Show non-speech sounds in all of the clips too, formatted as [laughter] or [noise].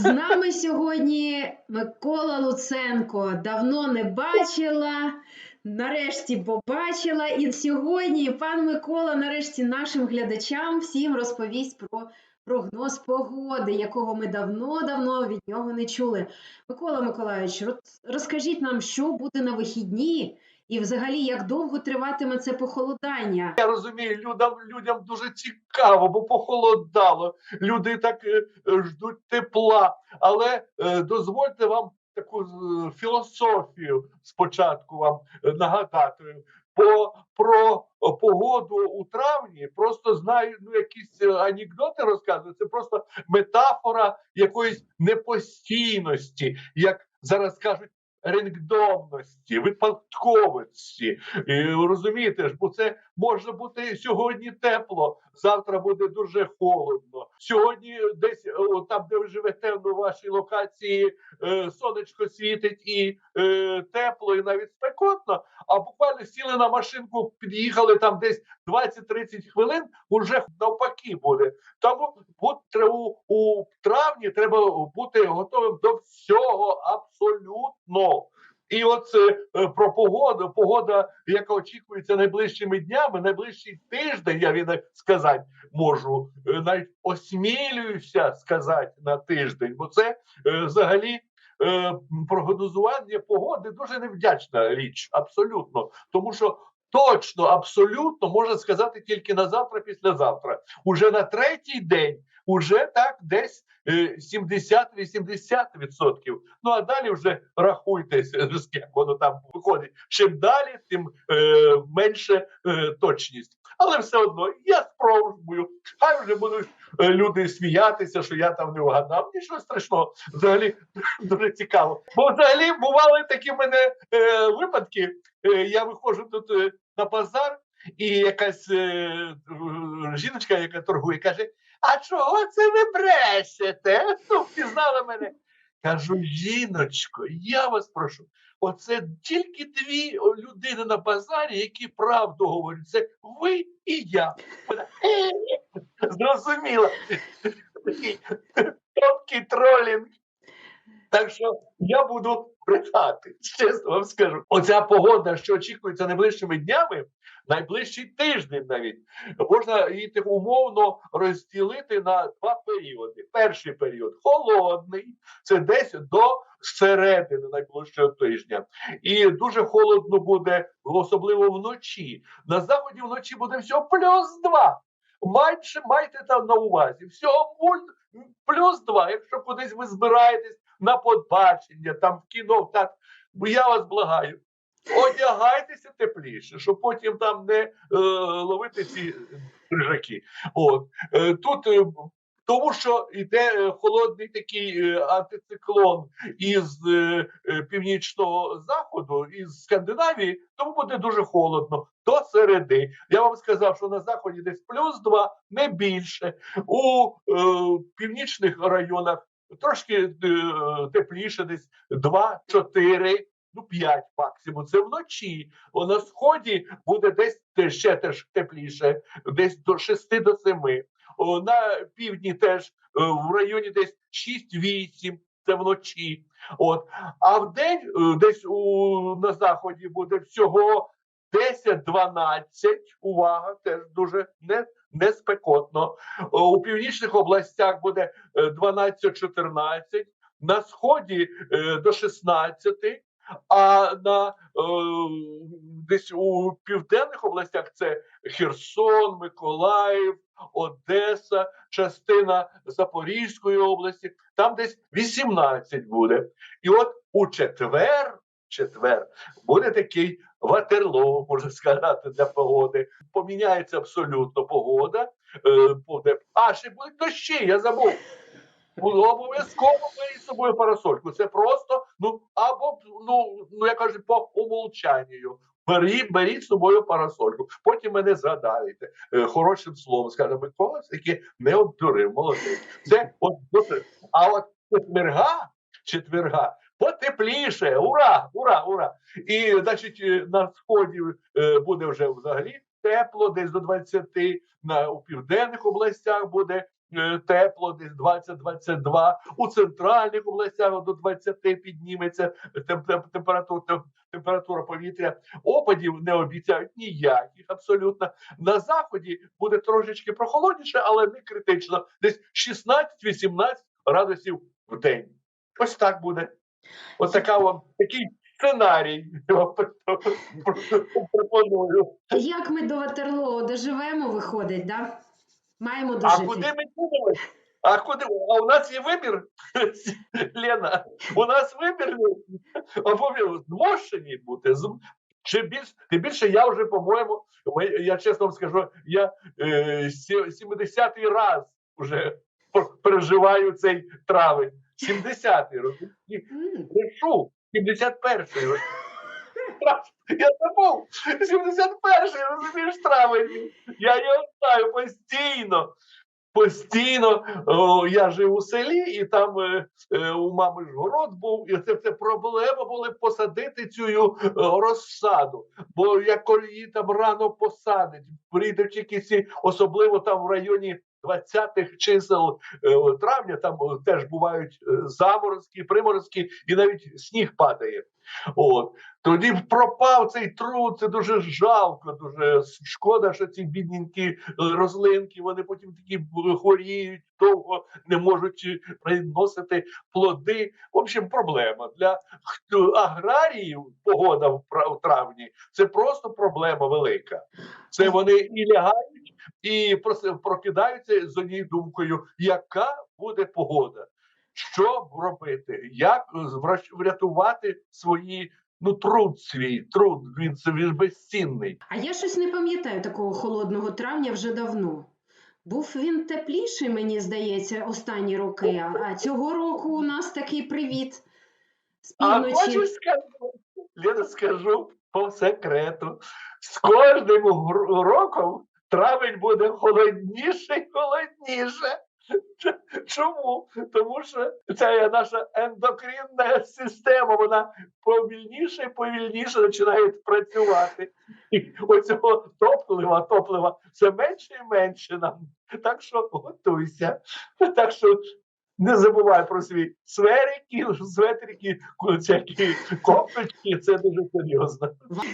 З нами сьогодні Микола Луценко. Давно не бачила, нарешті побачила. І сьогодні пан Микола, нарешті, нашим глядачам всім розповість про прогноз погоди, якого ми давно-давно від нього не чули. Микола Миколайович, розкажіть нам, що буде на вихідні, і взагалі як довго триватиме це похолодання. Я розумію, людям, людям дуже цікаво, бо похолодало. Люди так е, ждуть тепла. Але е, дозвольте вам таку е, філософію спочатку вам е, нагадати. По про погоду у травні просто знаю ну, якісь е, анекдоти розказую. Це просто метафора якоїсь непостійності, як зараз кажуть. Рандомності, випадковості, І, розумієте ж, бо це може бути сьогодні тепло, завтра буде дуже холодно. Сьогодні десь о, там, де ви живете на вашій локації, е, сонечко світить і е, тепло, і навіть спекотно. А буквально сіли на машинку, під'їхали там десь 20-30 хвилин, уже навпаки буде. Тому у, у травні треба бути готовим до всього абсолютно. І от е, про погоду, погода, яка очікується найближчими днями, найближчий тиждень, я він сказати можу, е, навіть осмілююся сказати на тиждень, бо це е, взагалі. е, Прогнозування погоди дуже невдячна річ, абсолютно, тому що точно, абсолютно можна сказати тільки на завтра, післязавтра. Уже на третій день, уже так десь е, 70-80%. Ну а далі вже рахуйте, як [laughs] воно там виходить. Чим далі, тим е, менше е, точність. Але все одно я спробую. Хай вже будуть е, люди сміятися, що я там не вгадав. Нічого страшного. Взагалі [laughs] дуже цікаво. Бо взагалі бували такі в мене е, випадки. Е, я виходжу тут е, на базар, і якась е, е, жіночка, яка торгує, каже: А чого це ви брешете? Ну, впізнали мене. Кажу, жіночко, я вас прошу. Оце тільки дві людини на базарі, які правду говорять. Це ви і я. Вона «Е-е-е». зрозуміла. Такий тонкий тролінг. Так що я буду брехати, чесно вам скажу. Оця погода, що очікується найближчими днями, найближчий тиждень навіть, можна її умовно розділити на два періоди. Перший період холодний, це десь до середини найближчого тижня. І дуже холодно буде, особливо вночі. На заході вночі буде всього плюс два. Майже майте там на увазі. Всього плюс два. Якщо кудись ви збираєтесь на подбачення, там в кіно, так я вас благаю. Одягайтеся тепліше, щоб потім там не е, ловити ці крижаки. От е, тут. Е, тому що йде е, холодний такий е, антициклон із е, е, північного заходу, із Скандинавії, тому буде дуже холодно до середи. Я вам сказав, що на заході десь плюс 2, не більше. У е, північних районах трошки е, тепліше, десь 2-4, ну 5 максимум. Це вночі. О, на сході буде десь ще теж тепліше, десь до 6 до 7. О, на півдні теж е, в районі десь 6-8, це вночі. От. А в день е, десь у, на заході буде всього 10-12. Увага, теж дуже не, не спекотно. У північних областях буде е, 12-14, на сході е, до 16, а на е, десь у південних областях це Херсон, Миколаїв, Одеса, частина Запорізької області, там десь 18 буде. І от у четвер, четвер буде такий ватерло, можна сказати, для погоди. Поміняється абсолютно погода. Е, буде. А ще будуть дощі, я забув. Було обов'язково беріть з собою парасольку. Це просто, ну або ну, ну я кажу, по умолчанню. Беріть, беріть з собою парасольку. Потім мене згадаєте е, хорошим словом. Скаже, Микола все-таки не обдурив. Молодець. Це от досить. А от четверга, четверга потепліше. Ура! Ура! Ура! І значить, е, на сході е, буде вже взагалі тепло, десь до 20, на у південних областях буде е, тепло, десь 20-22, у центральних областях до 20 підніметься тем- тем- температура, температура повітря. Опадів не обіцяють ніяких абсолютно. На заході буде трошечки прохолодніше, але не критично. Десь 16-18 градусів в день. Ось так буде. Ось така вам такий сценарій. пропоную. Як ми до Ватерлоо доживемо, виходить, да? Маємо А куди ми будемо? А куди? А у нас є вибір, [laughs] Лена. У нас вибір обов'язково змушені бути. Чи більш тим більше я вже, по-моєму, я чесно вам скажу, я е, 70-й раз вже пер- переживаю цей травень. 70-й розумієте? М, Решу, 71-й. роз- Я забув. 71-й, розумієш, травень. Я його знаю постійно. Постійно о, я жив у селі, і там е, е, у мами ж город був, і це, це проблема були посадити цю е, розсаду. Бо як коли її там рано посадить, прийдуть якісь, особливо там в районі 20-х чисел е, травня, там е, теж бувають е, заморозки, приморозки, і навіть сніг падає. От тоді пропав цей труд. Це дуже жалко. Дуже шкода, що ці бідненькі е, рослинки, вони потім такі хворіють, довго не можуть е, приносити плоди. В общем, проблема для аграріїв. Погода в травні це просто проблема велика. Це вони і лягають, і прокидаються з однією думкою, яка буде погода. Що робити? Як врятувати свої ну труд свій труд? Він він безцінний. А я щось не пам'ятаю такого холодного травня вже давно. Був він тепліший, мені здається, останні роки, а, а цього року у нас такий привіт з А півночі. хочеш скажу? Лена, скажу по секрету. З кожним роком травень буде холодніше і холодніше. [laughs] Чому? Тому що ця наша ендокринна система, вона повільніше і повільніше починає працювати. І оцього топлива, топлива все менше і менше нам. Так що готуйся. Так що не забувай про свій сверики, светрики, всякі кофточки, це дуже серйозно.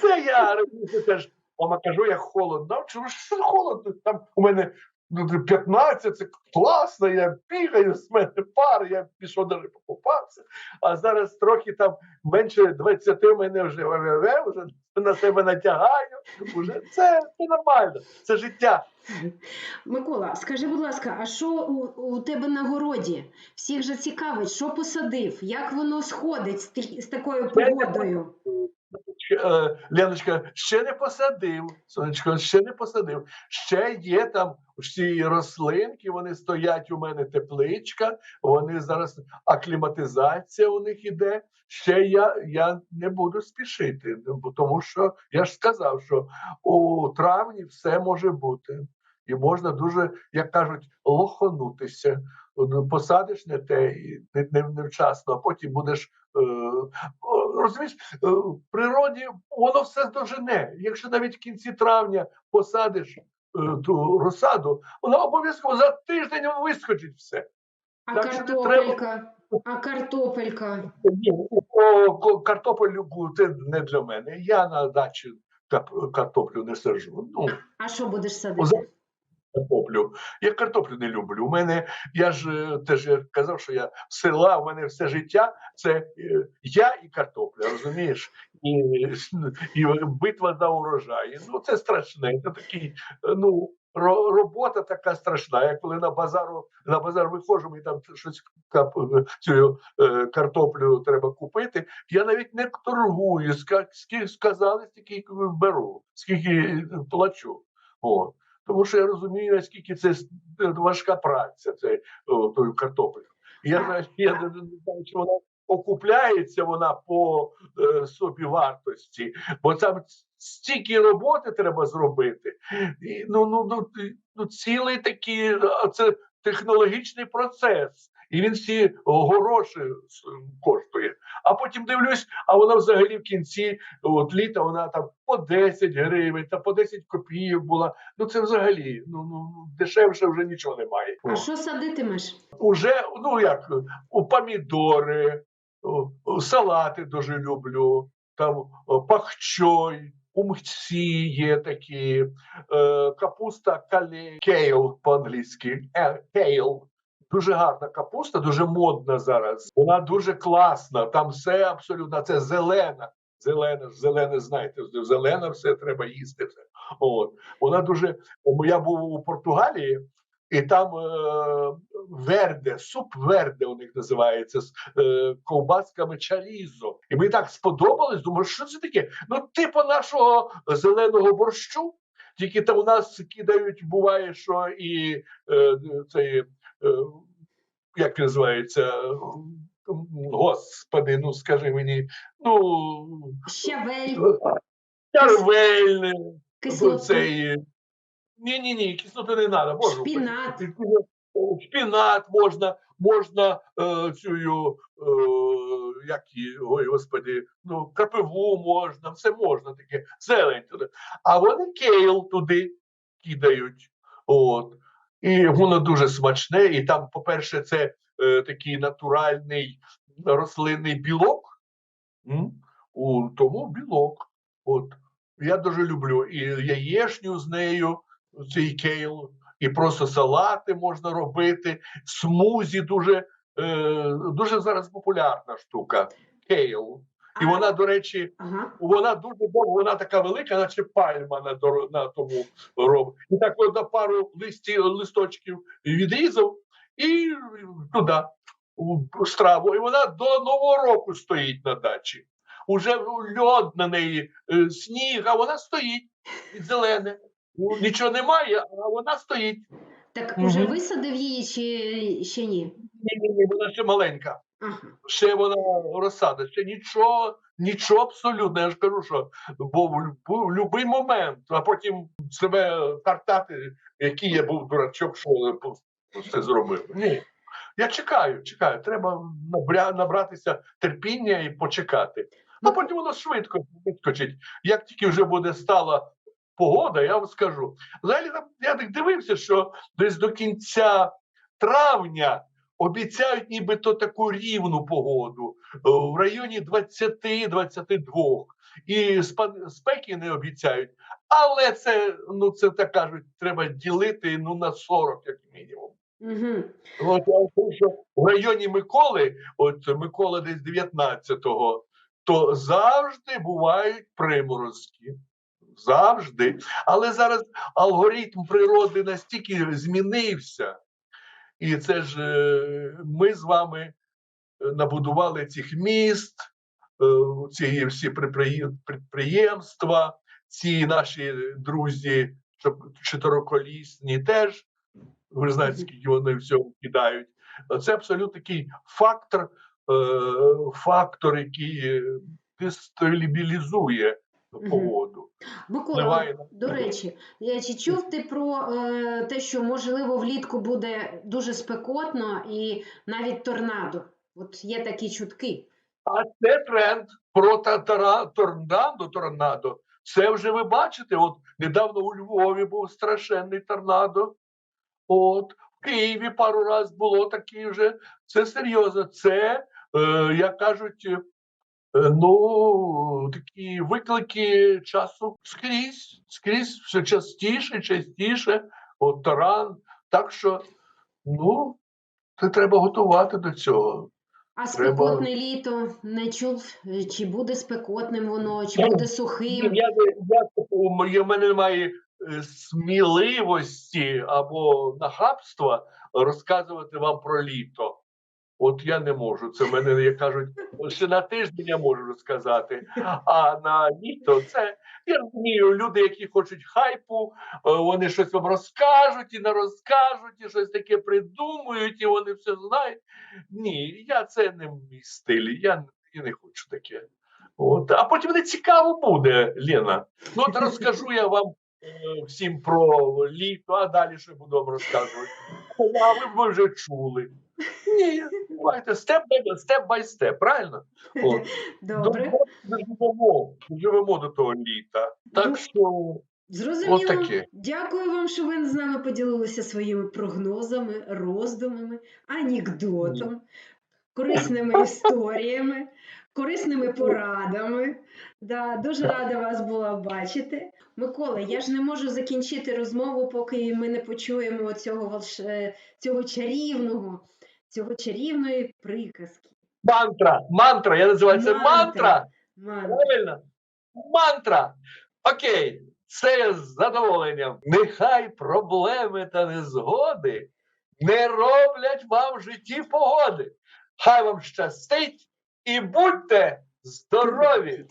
Це я раніше теж мама кажу, як холодно. Чому ж холодно? Там у мене 15, це класно, я бігаю, з мене пар, я пішов навіть покупався. А зараз трохи там менше 20 мене вже ВВВ, вже на себе натягаю. Уже це, це нормально, це життя. Микола, скажи, будь ласка, а що у, у тебе на городі? Всіх же цікавить, що посадив, як воно сходить з, з такою погодою? Е, Леночка, ще не посадив. Сонечко, ще не посадив. Ще є там всі рослинки, вони стоять у мене тепличка, вони зараз акліматизація у них іде. Ще я, я не буду спішити, тому що я ж сказав, що у травні все може бути. І можна дуже, як кажуть, лоханутися. От Посадиш не те і не, не, невчасно, а потім будеш розумієш, е, в природі воно все здожене. Якщо навіть в кінці травня посадиш е, ту розсаду, вона обов'язково за тиждень вискочить все. А Так картопелька? [laughs] А картопелька? Ні, картопельку це не для мене. Я на дачі кап- картоплю не саджу. Ну, А що будеш садити? Картоплю. Я картоплю не люблю. У мене я ж е, теж казав, що я села, у мене все життя це е, я і картопля, розумієш? І, і битва за урожай. Ну це страшне. Це такий, ну. Робота така страшна. Я коли на базару на базар виходжу, і там щось цю е, картоплю треба купити. Я навіть не торгую. Скільки сказали, стільки беру, скільки плачу. От. Тому що я розумію, наскільки це важка праця, це о, тою картоплею. Я знаю, я знаю, що вона окупляється вона по е, собі вартості, бо там стільки роботи треба зробити. І, ну, ну, ну, ну, цілий такий, це технологічний процес. І він всі гроші коштує. А потім дивлюсь, а вона взагалі в кінці от літа вона там по 10 гривень та по 10 копійок була. Ну це взагалі ну, ну дешевше вже нічого немає. А що садитимеш? Уже ну як у помідори, салати дуже люблю, там пахчой, умці є такі, е, капуста кале, кейл по-англійськи, е, кейл. Дуже гарна капуста, дуже модна зараз. Вона дуже класна. Там все абсолютно це зелена. Зелена, зелене, знаєте, зелена все треба їсти. Все. От. Вона дуже. Я був у Португалії, і там е, верде, суп верде у них називається з е, ковбасками чарізо. І мені так сподобалось. Думаю, що це таке? Ну, типу нашого зеленого борщу. Тільки там у нас кидають, буває, що і е, цей, як називається, господи, ну скажи мені, ну Щавель, Карвельне, кислоту. цей. Ні, ні, ні, кислоти не треба. Можу. Шпінат. Шпінат можна, можна е, цю, е, як її, ой, господи, ну, крапиву можна, все можна таке, зелень туди. А вони кейл туди кидають. От. І воно дуже смачне. І там, по-перше, це е, такий натуральний рослинний білок. М? У тому білок. От. Я дуже люблю і яєшню з нею, цей кейл, і просто салати можна робити. Смузі дуже, е, дуже зараз популярна штука. Кейл. І вона, до речі, Ага. вона дуже довго, вона така велика, наче пальма на, на тому робить. І так от на пару листі, листочків відрізав і туди, у страву. І вона до Нового року стоїть на дачі. Уже льод на неї, е, сніг, а вона стоїть зелене. Ну, Нічого немає, а вона стоїть. Так уже висадив її чи ще ні? Ні, ні, ні, вона ще маленька. Ще вона розсада, ще нічого, нічого абсолютно. Я ж кажу, що бо в, будь-який момент, а потім себе картати, який я був дурачок, що це зробив. Ні. Я чекаю, чекаю. Треба набратися терпіння і почекати. А Ну, потім воно швидко вискочить. Як тільки вже буде стала погода, я вам скажу. Взагалі, я так дивився, що десь до кінця травня обіцяють нібито таку рівну погоду е, в районі 20-22. І спеки не обіцяють. Але це, ну це так кажуть, треба ділити ну, на 40, як мінімум. Угу. От, що в районі Миколи, от Микола десь 19-го, то завжди бувають приморозки. Завжди. Але зараз алгоритм природи настільки змінився. І це ж е, ми з вами е, набудували цих міст, е, ці всі підприємства, ці наші друзі чо- чотириколісні теж. Ви знаєте, скільки вони всього кидають. Це абсолютно такий фактор, фактор, який дестабілізує. Погоду. Микола, до речі, я- чи чув ти про е, те, що можливо влітку буде дуже спекотно і навіть торнадо? От є такі чутки. А це тренд про торнадо, торнадо. Це вже ви бачите. От недавно у Львові був страшенний торнадо. От в Києві пару разів було такі вже. Це серйозно. Це, е, як кажуть, е, ну такі виклики часу скрізь, скрізь все частіше, частіше. От таран. Так що, ну, це треба готувати до цього. А Треба- спекотне літо не чув, е, чи буде спекотним воно, чи буде сухим. Я, я, у мене- в мене немає е, сміливості або нахабства розказувати вам про літо. От я не можу. Це в мене, як кажуть, ще на тиждень я можу розказати. А на літо це я розумію, люди, які хочуть хайпу, е, вони щось вам розкажуть і не розкажуть, і щось таке придумують, і вони все знають. Ні, я це не мій стиль. Я, я не хочу таке. От, а потім не цікаво буде, Лена. Ну, от розкажу я вам е, всім про літо, а далі що буду вам розказувати. А ви вже чули. Ні, давайте степ степ бай степ, правильно? От. [laughs] Добре. Доживемо, доживемо до того літа. Так Ну, що Зрозуміло. Отаке. Дякую вам, що ви з нами поділилися своїми прогнозами, роздумами, анекдотом, корисними історіями, корисними порадами. Да, дуже рада вас була бачити. Микола, я ж не можу закінчити розмову, поки ми не почуємо цього е, цього чарівного, цього чарівної приказки. мантра, мантра, я називаю це Мантра. мантра. Правильно? Мантра. Окей, це я з задоволенням. Нехай проблеми та незгоди не роблять вам в житті погоди. Хай вам щастить і будьте здорові!